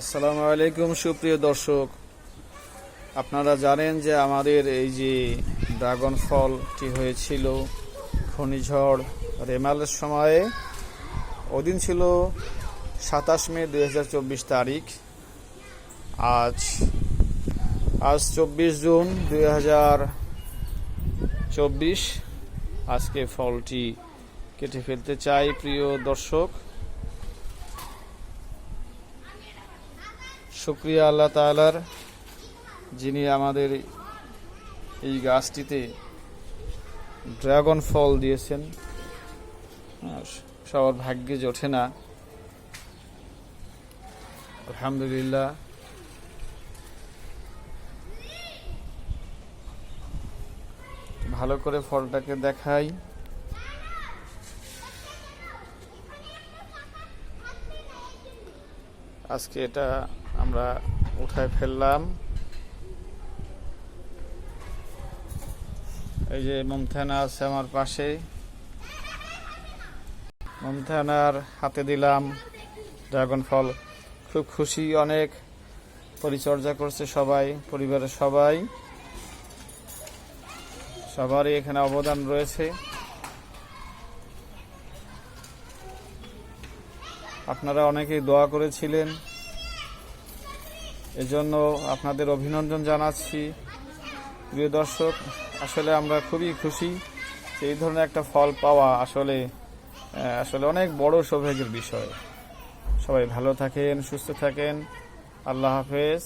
আসসালামু আলাইকুম, সুপ্রিয় দর্শক। আপনারা জানেন যে আমাদের এই যে ড্রাগন ফলটি হয়েছিল ঘূর্ণিঝড় রেমালের সময়ে। ওদিন ছিল সাতাশ মে দু হাজার চব্বিশ তারিখ। আজ আজ চব্বিশ জুন দুই আজকে ফলটি কেটে ফেলতে চাই, প্রিয় দর্শক। শুক্রিয়া আল্লাহ তাআলার, যিনি আমাদের এই গাছটিতে ড্রাগন ফল দিয়েছেন সবার ভাগ্যে জোটে না। আলহামদুলিল্লাহ। ভালো করে ফলটাকে দেখাই। আজকে এটা আমরা উঠায় ফেললাম। এই যে মমথানা আছে আমার পাশে। মমথানার হাতে দিলাম ড্রাগন ফল। খুব খুশি অনেক। পরিচর্যা করছে সবাই, পরিবারের সবাই। সবারই এখানে অবদান রয়েছে। আপনারা অনেকেই দোয়া করেছিলেন। এজন্য আপনাদের অভিনন্দন জানাচ্ছি। প্রিয় দর্শক, আসলে আমরা খুবই খুশি এই ধরনের একটা ফল পাওয়া আসলে আসলে অনেক বড় সৌভাগ্যের বিষয়। সবাই ভালো থাকেন, সুস্থ থাকেন। আল্লাহ হাফেজ।